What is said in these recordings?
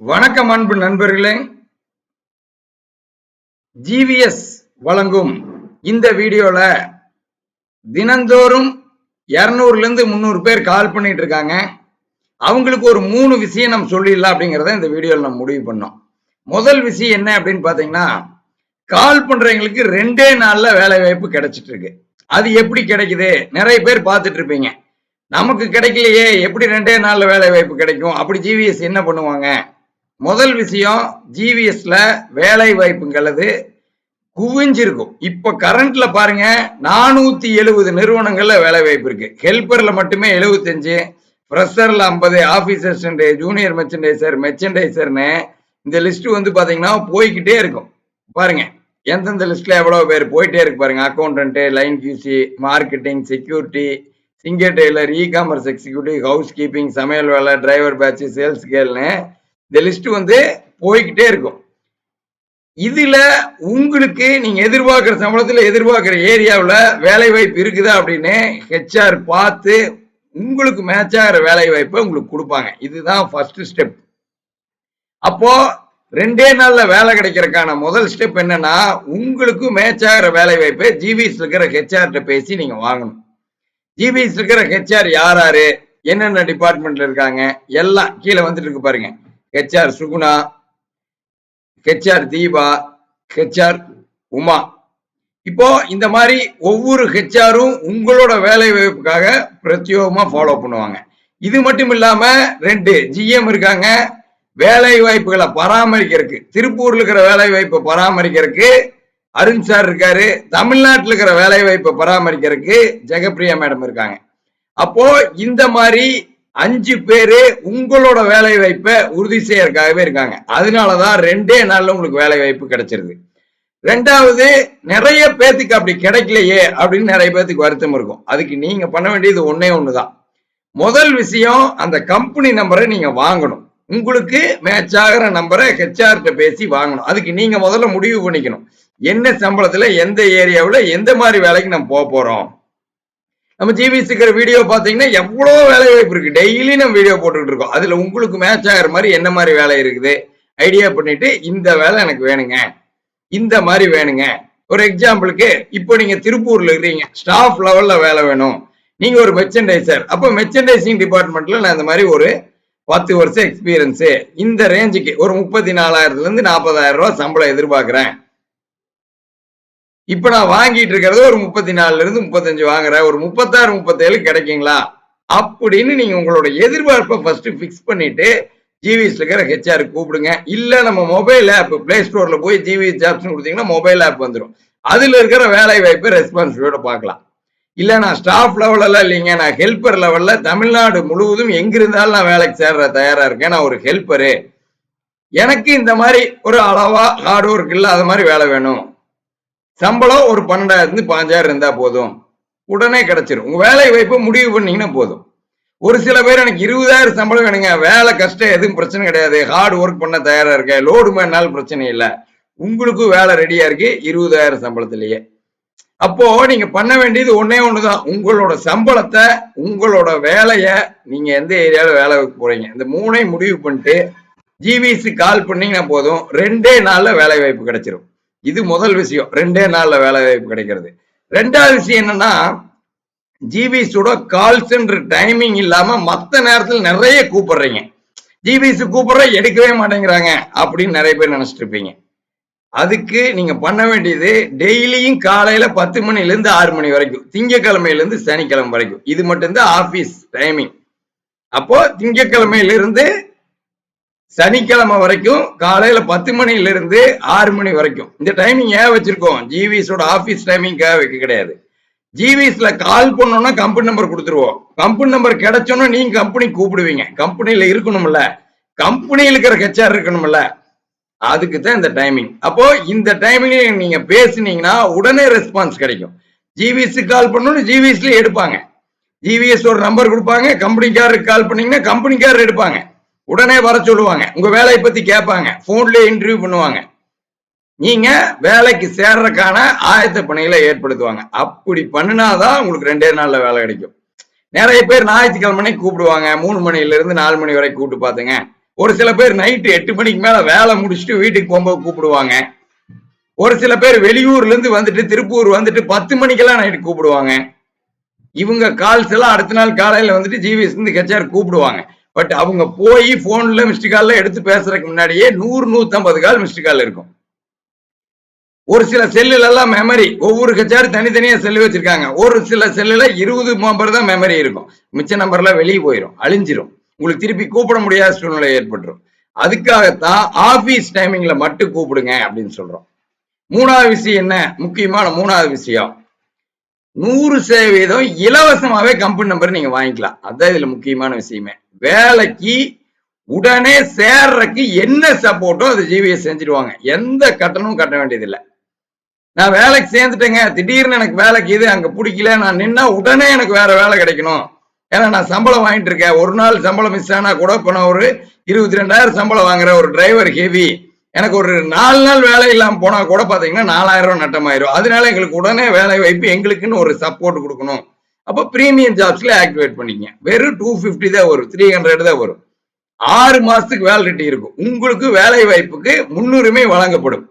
வணக்கம் அன்பு நண்பர்களே. ஜிவிஎஸ் வழங்கும் இந்த வீடியோல தினந்தோறும் இருநூறுல இருந்து முந்நூறு பேர் கால் பண்ணிட்டு இருக்காங்க அவங்களுக்கு ஒரு மூணு விஷயம் நம்ம சொல்லிடலாம் அப்படிங்கிறத இந்த வீடியோவில் நம்ம முடிவு பண்ணோம். முதல் விஷயம் என்ன அப்படின்னு பாத்தீங்கன்னா கால் பண்றவங்களுக்கு ரெண்டே நாள்ல வேலை வாய்ப்பு கிடைச்சிட்டு இருக்கு அது எப்படி கிடைக்குது? நிறைய பேர் பார்த்துட்டு இருப்பீங்க நமக்கு கிடைக்கலையே எப்படி ரெண்டே நாள்ல வேலை வாய்ப்பு கிடைக்கும்? அப்படி ஜிவிஎஸ் என்ன பண்ணுவாங்க? முதல் விஷயம் ஜிவிஎஸ்ல வேலை வாய்ப்புங்கிறது குவிஞ்சிருக்கும். இப்ப கரண்ட்ல பாருங்க நானூத்தி எழுபது நிறுவனங்கள்ல வேலை வாய்ப்பு இருக்கு. ஹெல்பர்ல மட்டுமே எழுபத்தஞ்சு ஃப்ரெஷர்ல ஐம்பது ஆபீஸ் ஜூனியர் மெர்ச்சன்டைசர் மெர்ச்சன்டைசர்னு இந்த லிஸ்ட் வந்து பாத்தீங்கன்னா போய்கிட்டே இருக்கும். பாருங்க எந்தெந்த லிஸ்ட்ல எவ்வளவு பேர் போயிட்டே இருக்கு பாருங்க. Accountant line QC marketing security singer tailor e commerce executive house keeping சமையல் வேலை டிரைவர் பேட்ச் சேல்ஸ் கேள்னு இந்த லிஸ்ட் வந்து போய்கிட்டே இருக்கும். இதுல உங்களுக்கு நீங்க எதிர்பார்க்கிற சம்பளத்துல எதிர்பார்க்கிற ஏரியாவில் வேலை வாய்ப்பு இருக்குதா அப்படின்னு ஹெச்ஆர் பார்த்து உங்களுக்கு மேட்ச் ஆகிற வேலை வாய்ப்பை உங்களுக்கு கொடுப்பாங்க. இதுதான் ஃபர்ஸ்ட் ஸ்டெப் அப்போ ரெண்டே நாள்ல வேலை கிடைக்கிறதுக்கான முதல் ஸ்டெப் என்னன்னா உங்களுக்கு மேட்ச் ஆகிற வேலை வாய்ப்பை ஜிபிஎஸ் இருக்கிற ஹெச்ஆர்கிட்ட பேசி நீங்க வாங்கணும். ஜிபிஎஸ் இருக்கிற ஹெச்ஆர் யார் யாரு என்னென்ன டிபார்ட்மெண்ட்ல இருக்காங்க எல்லாம் கீழே வந்துட்டு இருக்கு பாருங்க. HR Suguna HR Deepa HR Uma இப்போ இந்த மாதிரி ஒவ்வொரு ஹெச்ஆரும் உங்களோட வேலை வாய்ப்புக்காக பிரத்யேகமா ஃபாலோ பண்ணுவாங்க. இது மட்டும் இல்லாம ரெண்டு ஜிஎம் இருக்காங்க. வேலை வாய்ப்புகளை பராமரிக்கிறதுக்கு திருப்பூர்ல இருக்கிற வேலை வாய்ப்பை பராமரிக்கிறதுக்கு அருண் சார் இருக்காரு. தமிழ்நாட்டில் இருக்கிற வேலை வாய்ப்பை பராமரிக்கிறதுக்கு ஜெகப்பிரியா மேடம் இருக்காங்க. அப்போ இந்த மாதிரி அஞ்சு பேரு உங்களோட வேலை வாய்ப்பை உறுதி செய்யறதுக்காகவே இருக்காங்க. அதனாலதான் ரெண்டே நாள்ல உங்களுக்கு வேலை வாய்ப்பு கிடைச்சிருது. ரெண்டாவது நிறைய பேத்துக்கு அப்படி கிடைக்கலையே அப்படின்னு நிறைய பேத்துக்கு வருத்தம் இருக்கும். அதுக்கு நீங்க பண்ண வேண்டியது ஒன்னே ஒண்ணுதான். முதல் விஷயம் அந்த கம்பெனி நம்பரை நீங்க வாங்கணும். உங்களுக்கு மேட்ச் ஆகிற நம்பரை ஹெச்ஆர்கிட்ட பேசி வாங்கணும். அதுக்கு நீங்க முதல்ல முடிவு பண்ணிக்கணும். என்ன சம்பளத்துல எந்த ஏரியாவில் எந்த மாதிரி வேலைக்கு நம்ம போக போறோம்? நம்ம ஜிபிஎஸ் இருக்கிற வீடியோ பார்த்தீங்கன்னா எவ்வளோ வேலை வாய்ப்பு இருக்கு. டெய்லி நம்ம வீடியோ போட்டுக்கிட்டு இருக்கோம். அதுல உங்களுக்கு மேட்ச் ஆகிற மாதிரி என்ன மாதிரி வேலை இருக்குது? ஐடியா பண்ணிட்டு இந்த வேலை எனக்கு வேணுங்க. இந்த மாதிரி வேணுங்க. ஒரு எக்ஸாம்பிளுக்கு இப்போ நீங்க திருப்பூர்ல இருக்கிறீங்க. ஸ்டாஃப் லெவல்ல வேலை வேணும். நீங்க ஒரு மெர்ச்சன்டைசர் அப்போ மெர்ச்சன்டைசிங் டிபார்ட்மெண்ட்ல நான் இந்த மாதிரி ஒரு பத்து வருஷம் எக்ஸ்பீரியன்ஸு இந்த ரேஞ்சுக்கு ஒரு முப்பத்தி நாலாயிரத்துலேருந்து நாற்பதாயிரம் ரூபா சம்பளம் எதிர்பார்க்குறேன். இப்ப நான் வாங்கிட்டு இருக்கிறது ஒரு முப்பத்தி நாலுல இருந்து முப்பத்தஞ்சு வாங்குறேன். ஒரு முப்பத்தாறு முப்பத்தேழு கிடைக்குங்களா? அப்படின்னு நீங்க உங்களோட எதிர்பார்ப்பை ஃபர்ஸ்ட் ஃபிக்ஸ் பண்ணிட்டு ஜிவிஎஸ்ல இருக்கிற ஹெச்ஆர் கூப்பிடுங்க. இல்ல நம்ம மொபைல் ஆப் பிளே ஸ்டோர்ல போய் ஜிவிஎஸ் ஜாப்ஸ் கொடுத்தீங்கன்னா மொபைல் ஆப் வந்துடும் அதுல இருக்கிற வேலை வாய்ப்பை ரெஸ்பான்சிபிளோட பார்க்கலாம். இல்ல நான் ஸ்டாஃப் லெவலெல்லாம் இல்லைங்க. நான் ஹெல்ப்பர் லெவல்ல தமிழ்நாடு முழுவதும் எங்கிருந்தாலும் நான் வேலைக்கு சேர்ற தயாரா இருக்கேன். நான் ஒரு ஹெல்ப்பரு எனக்கு இந்த மாதிரி ஒரு அளவா ஹார்ட் ஒர்க் இல்லாத அது மாதிரி வேலை வேணும். சம்பளம் ஒரு பன்னெண்டாயிரத்துல இருந்து பாஞ்சாயிரம் இருந்தா போதும். உடனே கிடைச்சிரும். உங்க வேலை வாய்ப்பை முடிவு பண்ணீங்கன்னா போதும். ஒரு சில பேர் எனக்கு இருபதாயிரம் சம்பளம் வேணுங்க. வேலை கஷ்டம் எதுவும் பிரச்சனை கிடையாது. ஹார்ட் ஒர்க் பண்ண தயாரா இருக்கேன். லோடு மேனாலும் பிரச்சனை இல்லை. உங்களுக்கும் வேலை ரெடியா இருக்கு. இருபதாயிரம் சம்பளத்திலேயே. அப்போ நீங்க பண்ண வேண்டியது ஒன்னே ஒண்ணுதான். உங்களோட சம்பளத்தை உங்களோட வேலைய நீங்க எந்த ஏரியால வேலை வைக்க போறீங்க? இந்த மூணையும் முடிவு பண்ணிட்டு ஜிவிசி கால் பண்ணீங்கன்னா போதும். ரெண்டே நாள்ல வேலை வாய்ப்பு கிடைச்சிரும். இது முதல் விஷயம். ரெண்டே நாள்ல வேலை வாய்ப்பு கிடைக்கிறது. ரெண்டாவது விஷயம் என்னன்னா ஜிபிஸோட கால் சென்டர் டைமிங் இல்லாம மத்த நேரத்தில் நிறைய கூப்பிடுறீங்க. ஜிபிஎஸ் கூப்பிடுற எடுக்கவே மாட்டேங்கிறாங்க அப்படின்னு நிறைய பேர் நினைச்சிட்டு இருப்பீங்க. அதுக்கு நீங்க பண்ண வேண்டியது டெய்லியும் காலையில பத்து மணில இருந்து ஆறு மணி வரைக்கும் திங்கக்கிழமையில இருந்து சனிக்கிழமை வரைக்கும். இது மட்டும்தான் ஆபீஸ் டைமிங் அப்போ திங்கக்கிழமையில இருந்து சனிக்கிழமை வரைக்கும் காலையில பத்து மணில இருந்து ஆறு மணி வரைக்கும். இந்த டைமிங் ஏன் வச்சிருக்கோம்? ஜிவிஸோட ஆபீஸ் டைமிங்காக வைக்க கிடையாது? ஜிவிஎஸ்ல கால் பண்ணோம்னா கம்பெனி நம்பர் கொடுத்துருவோம். கம்பெனி நம்பர் கிடைச்சோன்னா நீங்க கம்பெனி கூப்பிடுவீங்க. கம்பெனியில இருக்கணும்ல. கம்பெனியில் இருக்கிற ஹெச்ஆர் இருக்கணும்ல. அதுக்கு தான் இந்த டைமிங் அப்போ இந்த டைமிங்ல நீங்க பேசுனீங்கன்னா உடனே ரெஸ்பான்ஸ் கிடைக்கும். ஜிவிஎஸ் கால் பண்ணணும் ஜிவிஎஸ்ல எடுப்பாங்க. ஜிவிஎஸ் ஒரு நம்பர் கொடுப்பாங்க. கம்பெனிக்காரருக்கு கால் பண்ணீங்கன்னா கம்பெனிக்காரர் எடுப்பாங்க. உடனே வர சொல்லுவாங்க. உங்க வேலையை பத்தி கேட்பாங்க. போன்லயே இன்டர்வியூ பண்ணுவாங்க. நீங்க வேலைக்கு சேர்றதுக்கான ஆயத்த பணிகளை ஏற்படுத்துவாங்க. அப்படி பண்ணினாதான் உங்களுக்கு ரெண்டே நாள்ல வேலை கிடைக்கும். நிறைய பேர் ஞாயிற்றுக்கிழமை கூப்பிடுவாங்க. மூணு மணில இருந்து நாலு மணி வரைக்கும் கூப்பிட்டு பாத்துங்க ஒரு சில பேர் நைட்டு எட்டு மணிக்கு மேல வேலை முடிச்சுட்டு வீட்டுக்கு போகும்போது கூப்பிடுவாங்க. ஒரு சில பேர் வெளியூர்ல இருந்து வந்துட்டு திருப்பூர் வந்துட்டு பத்து மணிக்கெல்லாம் நைட்டு கூப்பிடுவாங்க. இவங்க கால்ஸ் எல்லாம் அடுத்த நாள் காலையில வந்துட்டு ஜிவிஎஸ் இருந்து கெச்சார் கூப்பிடுவாங்க. பட் அவங்க போய் போன்ல மிஸ்டு கால்ல எடுத்து பேசுறதுக்கு முன்னாடியே நூறு நூத்தம்பது கால் மிஸ்டு கால் இருக்கும். ஒரு சில செல்லுல எல்லாம் மெமரி ஒவ்வொரு கச்சாரு தனித்தனியா செல்லு வச்சிருக்காங்க. ஒரு சில செல்லுல இருபது நம்பர் தான் மெமரி இருக்கும். மிச்ச நம்பர்லாம் வெளியே போயிடும் அழிஞ்சிரும். உங்களுக்கு திருப்பி கூப்பிட முடியாத சூழ்நிலை ஏற்பட்டுரும். அதுக்காகத்தான் ஆபீஸ் டைமிங்ல மட்டும் கூப்பிடுங்க அப்படின்னு சொல்றோம். மூணாவது விஷயம் என்ன? முக்கியமான மூணாவது விஷயம். நூறு சதவீதம் இலவசமாவே கம்பெனி நம்பர் நீங்க வாங்கிக்கலாம். அதான் இதுல முக்கியமான விஷயமே. வேலைக்கு உடனே சேர்றதுக்கு என்ன சப்போர்ட்டோ அது ஜிவிஎஸ் செஞ்சிருவாங்க. எந்த கட்டணமும் கட்ட வேண்டியதில்லை. நான் வேலைக்கு சேர்ந்துட்டேங்க. திடீர்னு எனக்கு வேலைக்கு இது அங்க பிடிக்கல. நான் நின்னா உடனே எனக்கு வேற வேலை கிடைக்கணும். ஏன்னா நான் சம்பளம் வாங்கிட்டு இருக்கேன். ஒரு நாள் சம்பளம் மிஸ் ஆனா கூட இப்போ நான் ஒரு இருபத்தி ரெண்டாயிரம் சம்பளம் வாங்குற ஒரு டிரைவர் ஹெவி எனக்கு ஒரு நாலு நாள் வேலை இல்லாம போனா கூட பாத்தீங்கன்னா நாலாயிரம் ரூபாய் நட்டமாயிரும். அதனால எங்களுக்கு உடனே வேலை வாய்ப்பு எங்களுக்குன்னு ஒரு சப்போர்ட் கொடுக்கணும். அப்போ பிரீமியம் ஜாப்ஸ்ல ஆக்டிவேட் பண்ணிக்கங்க. வெறும் டூ ஃபிஃப்டி தான் வரும். த்ரீ ஹண்ட்ரட் தான் வரும். ஆறு மாசத்துக்கு வேலிடிட்டி இருக்கும். உங்களுக்கு வேலை வாய்ப்புக்கு முன்னுரிமை வழங்கப்படும்.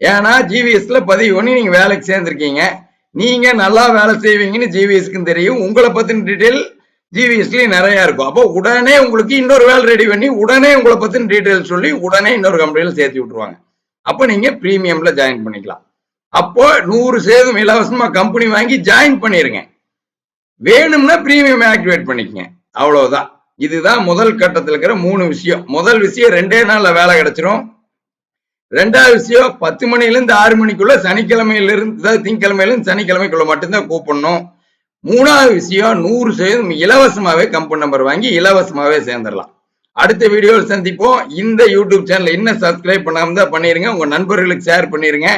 ஏன்னா ஜிவிஎஸ்ல பதிவு பண்ணி நீங்க வேலைக்கு சேர்ந்திருக்கீங்க. நீங்க நல்லா வேலை செய்வீங்கன்னு ஜிவிஎஸ்க்கும் தெரியும். உங்களை பத்தின டீட்டெயில் ஜிவிஎஸ்லயும் நிறைய இருக்கும். அப்போ உடனே உங்களுக்கு இன்னொரு வேலை ரெடி பண்ணி உடனே உங்களை பத்தின டீட்டெயில் சொல்லி உடனே இன்னொரு கம்பெனியில சேர்த்து விட்டுருவாங்க. அப்போ நீங்க பிரீமியம்ல ஜாயின் பண்ணிக்கலாம். அப்போ நூறு சேதம் இலவசமா கம்பெனி வாங்கி ஜாயின் பண்ணிருங்க. வேணும்னா பிரீமியம் ஆக்டிவேட் பண்ணிக்கங்க. அவ்வளவுதான். இதுதான் முதல் கட்டத்தில் இருக்கிற மூணு விஷயம். முதல் விஷயம் ரெண்டே நாள்ல வேலை கிடைச்சிரும். ரெண்டாவது விஷயம் பத்து மணிலேருந்து ஆறு மணிக்குள்ள சனிக்கிழமையில திங்கக்கிழமையிலிருந்து சனிக்கிழமைக்குள்ள மட்டும்தான் கூப்பிடணும். மூணாவது விஷயம் நூறு சதவீதம் இலவசமாகவே கம்பெனி நம்பர் வாங்கி இலவசமாகவே சேர்ந்துடலாம். அடுத்த வீடியோவில் சந்திப்போம். இந்த யூடியூப் சேனல் இன்னும் சப்ஸ்கிரைப் பண்ணாம தான் பண்ணிருங்க உங்க நண்பர்களுக்கு ஷேர் பண்ணிருங்க.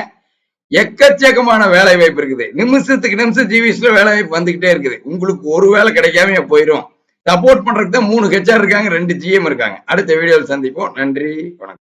எக்கச்சக்கமான வேலை வாய்ப்பு இருக்குது. நிமிஷத்துக்கு நிமிஷம் ஜிவிஸ்ல வேலை வாய்ப்பு வந்துகிட்டே இருக்குது. உங்களுக்கு ஒரு வேலை கிடைக்காம போயிடும் சப்போர்ட் பண்றதுக்கு தான் மூணு ஹெச்ஆர் இருக்காங்க ரெண்டு ஜிஎம் இருக்காங்க. அடுத்த வீடியோவில் சந்திப்போம். நன்றி வணக்கம்.